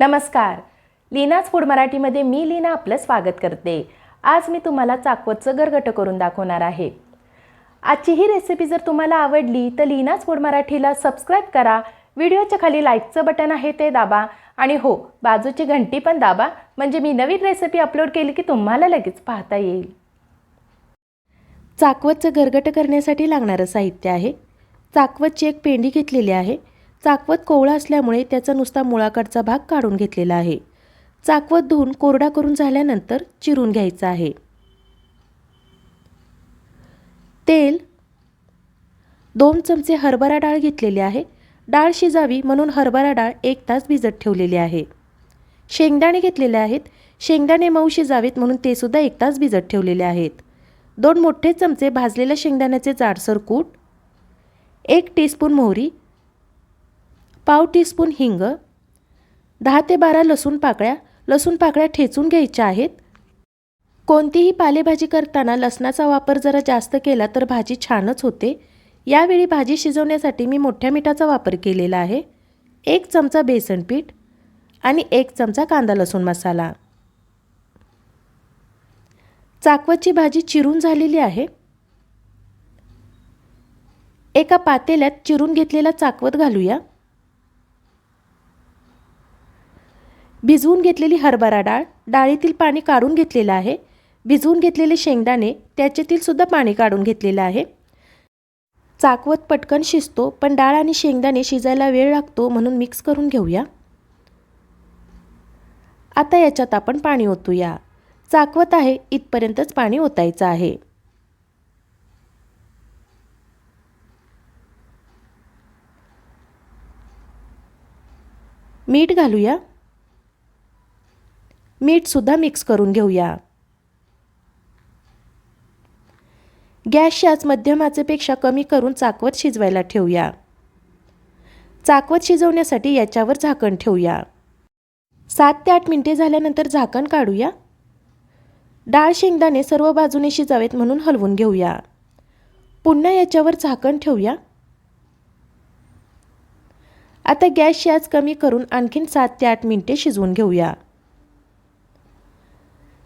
नमस्कार. लीनाच फूड मराठीमध्ये मी लीना आपलं स्वागत करते. आज मी तुम्हाला चाकवतचं गरगट करून दाखवणार आहे. आजची ही रेसिपी जर तुम्हाला आवडली तर लीनाच फूड मराठीला सबस्क्राईब करा. व्हिडिओच्या खाली लाईकचं बटन आहे ते दाबा. आणि हो बाजूची घंटी पण दाबा. म्हणजे मी नवीन रेसिपी अपलोड केली की तुम्हाला लगेच पाहता येईल. चाकवतचं गरगट करण्यासाठी लागणारं साहित्य आहे. चाकवतची एक पेंडी घेतलेली आहे. चाकवत कोवळा असल्यामुळे त्याचा नुसता मुळाकडचा भाग काढून घेतलेला आहे. चाकवत धुवून कोरडा करून झाल्यानंतर चिरून घ्यायचा आहे. तेल. दोन चमचे हरभरा डाळ घेतलेली आहे. डाळ शिजावी म्हणून हरभरा डाळ एक तास भिजत ठेवलेली आहे. शेंगदाणे घेतलेले आहेत. शेंगदाणे मऊ शिजावेत म्हणून ते सुद्धा एक तास भिजत ठेवलेले आहेत. दोन मोठे चमचे भाजलेल्या शेंगदाण्याचे जाडसर कूट. एक टीस्पून मोहरी. पाव टीस्पून हिंग दहा ते बारा लसूण पाकळ्या लसूण पाकळ्या ठेचून घ्यायच्या आहेत. कोणतीही पालेभाजी करताना लसणाचा वापर जरा जास्त केला तर भाजी छानच होते. यावेळी भाजी शिजवण्यासाठी मी मोठ्या मिठाचा वापर केलेला आहे. एक चमचा बेसन पीठ आणि एक चमचा कांदा लसूण मसाला. चाकवतची भाजी चिरून झालेली आहे. एका पातेल्यात चिरून घेतलेला चाकवत घालूया. भिजवून घेतलेली हरभरा डाळ डाळीतील पाणी काढून घेतलेलं आहे. भिजवून घेतलेले शेंगदाणे त्याच्यातील सुद्धा पाणी काढून घेतलेलं आहे. चाकवत पटकन शिजतो पण डाळ आणि शेंगदाणे शिजायला वेळ लागतो म्हणून मिक्स करून घेऊया. आता याच्यात आपण पाणी ओतूया. चाकवत आहे इथपर्यंतच पाणी ओतायचं आहे. मीठ घालूया. मीठसुद्धा मिक्स करून घेऊया. गॅसच्याच मध्यमाचेपेक्षा कमी करून चाकवत शिजवायला ठेवूया. चाकवत शिजवण्यासाठी याच्यावर झाकण ठेवूया. सात ते आठ मिनटे झाल्यानंतर झाकण काढूया. डाळ शेंगदाणे सर्व बाजूने शिजावेत म्हणून हलवून घेऊया. पुन्हा याच्यावर झाकण ठेवूया. आता गॅसची आज कमी करून आणखीन सात ते आठ मिनटे शिजवून घेऊया.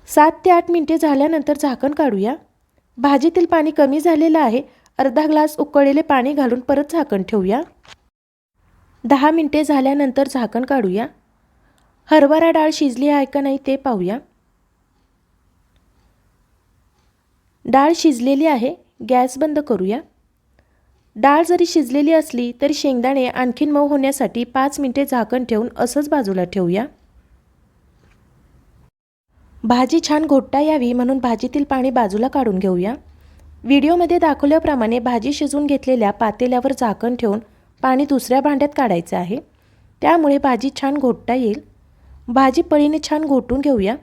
सात ते आठ मिनटे झाल्यानंतर झाकण काढूया. भाजीतील पाणी कमी झालेलं आहे. अर्धा ग्लास उकळलेले पाणी घालून परत झाकण ठेवूया. दहा मिनटे झाल्यानंतर झाकण काढूया. हरभरा डाळ शिजली आहे का नाही ते पाहूया. डाळ शिजलेली आहे. गॅस बंद करूया. डाळ जरी शिजलेली असली तरी शेंगदाणे आणखीन मऊ होण्यासाठी पाच मिनटे झाकण ठेवून असंच बाजूला ठेवूया. भाजी छान घोटता यावी म्हणून भाजीतील पाणी बाजूला काढून घेऊया. व्हिडिओमध्ये दाखवल्याप्रमाणे भाजी शिजवून घेतलेल्या पातेल्यावर झाकण ठेवून पाणी दुसऱ्या भांड्यात काढायचं आहे. त्यामुळे भाजी छान घोटता येईल. भाजी पळीने छान घोटून घेऊया.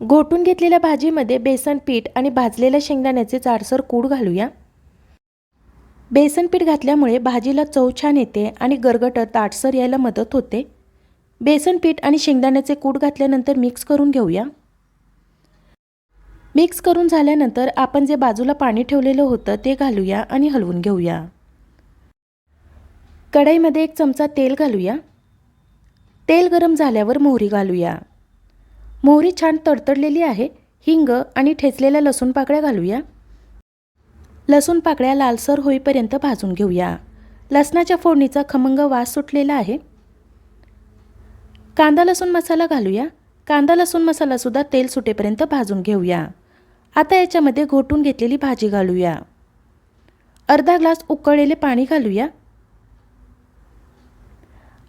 घोटून घेतलेल्या भाजीमध्ये बेसन पीठ आणि भाजलेल्या शेंगदाण्याचे जाडसर कूड घालूया. बेसन पीठ घातल्यामुळे भाजीला चव छान येते आणि गरगटत ताटसर यायला मदत होते. बेसन पीठ आणि शेंगदाण्याचे कूट घातल्यानंतर मिक्स करून घेऊया. मिक्स करून झाल्यानंतर आपण जे बाजूला पाणी ठेवलेलं होतं ते घालूया आणि हलवून घेऊया. कढईमध्ये एक चमचा तेल घालूया. तेल गरम झाल्यावर मोहरी घालूया. मोहरी छान तडतडलेली आहे हिंग आणि ठेचलेल्या लसूण पाकळ्या घालूया. लसूण पाकळ्या लालसर होईपर्यंत भाजून घेऊया. लसणाच्या फोडणीचा खमंग वास सुटलेला आहे. कांदा लसूण मसाला घालूया. कांदा लसूण मसालासुद्धा तेल सुटेपर्यंत भाजून घेऊया. आता याच्यामध्ये घोटून घेतलेली भाजी घालूया. अर्धा ग्लास उकळलेले पाणी घालूया.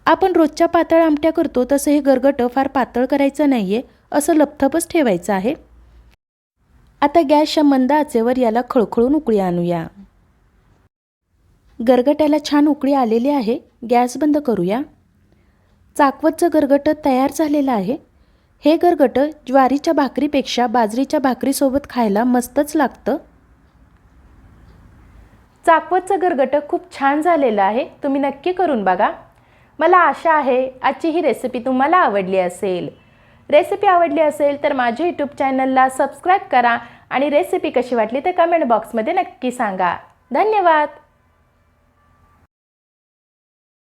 आपण रोजच्या पातळ आमट्या करतो तसं हे गरगट फार पातळ करायचं नाही आहे असं लपथपच ठेवायचं आहे. आता गॅसच्या मंद आचेवर याला खळखळून उकळी आणूया. गरगट्याला छान उकळी आलेली आहे गॅस बंद करूया. चाकवतचं गरगट तयार झालेलं आहे. हे गरगट ज्वारीच्या भाकरीपेक्षा बाजरीच्या भाकरीसोबत खायला मस्तच लागतं. चाकवतचं गरगट खूप छान झालेलं आहे. तुम्ही नक्की करून बघा. मला आशा आहे आजची ही रेसिपी तुम्हाला आवडली असेल. रेसिपी आवडली असेल तर माझ्या यूट्यूब चॅनलला सबस्क्राईब करा आणि रेसिपी कशी वाटली ते कमेंट बॉक्समध्ये नक्की सांगा. धन्यवाद!